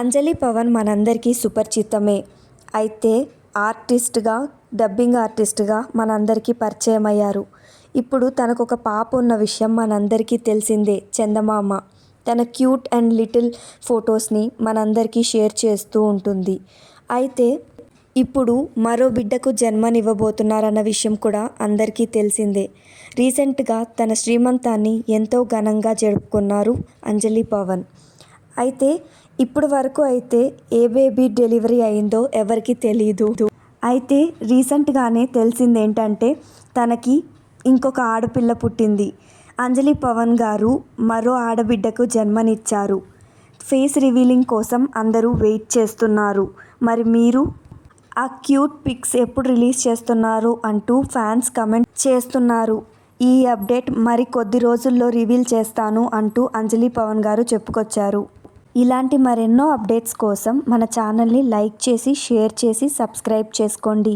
అంజలి పవన్ మనందరికీ సుపరిచితమే. అయితే ఆర్టిస్ట్గా డబ్బింగ్ ఆర్టిస్ట్గా మనందరికీ పరిచయం అయ్యారు ఇప్పుడు తనకు ఒక పాప ఉన్న విషయం మనందరికీ తెలిసిందే చందమామ. తన క్యూట్ అండ్ లిటిల్ ఫొటోస్ని మనందరికీ షేర్ చేస్తూ ఉంటుంది. అయితే ఇప్పుడు మరో బిడ్డకు జన్మనివ్వబోతున్నారన్న విషయం కూడా అందరికీ తెలిసిందే. రీసెంట్గా తన శ్రీమంతాన్ని ఎంతో ఘనంగా జరుపుకున్నారు అంజలి పవన్. అయితే ఇప్పటి వరకు అయితే ఏ బేబీ డెలివరీ అయిందో ఎవరికి తెలియదు అయితే రీసెంట్గానే తెలిసింది ఏంటంటే తనకి ఇంకొక ఆడపిల్ల పుట్టింది. అంజలి పవన్ గారు మరో ఆడబిడ్డకు జన్మనిచ్చారు. ఫేస్ రివీలింగ్ కోసం అందరూ వెయిట్ చేస్తున్నారు. మరి మీరు ఆ క్యూట్ పిక్స్ ఎప్పుడు రిలీజ్ చేస్తున్నారు అంటూ ఫ్యాన్స్ కమెంట్ చేస్తున్నారు. ఈ అప్డేట్ మరి కొద్ది రోజుల్లో రివీల్ చేస్తాను అంటూ అంజలి పవన్ గారు చెప్పుకొచ్చారు. ఇలాంటి మరెన్నో అప్డేట్స్ కోసం మన ఛానల్ని లైక్ చేసి షేర్ చేసి సబ్స్క్రైబ్ చేసుకోండి.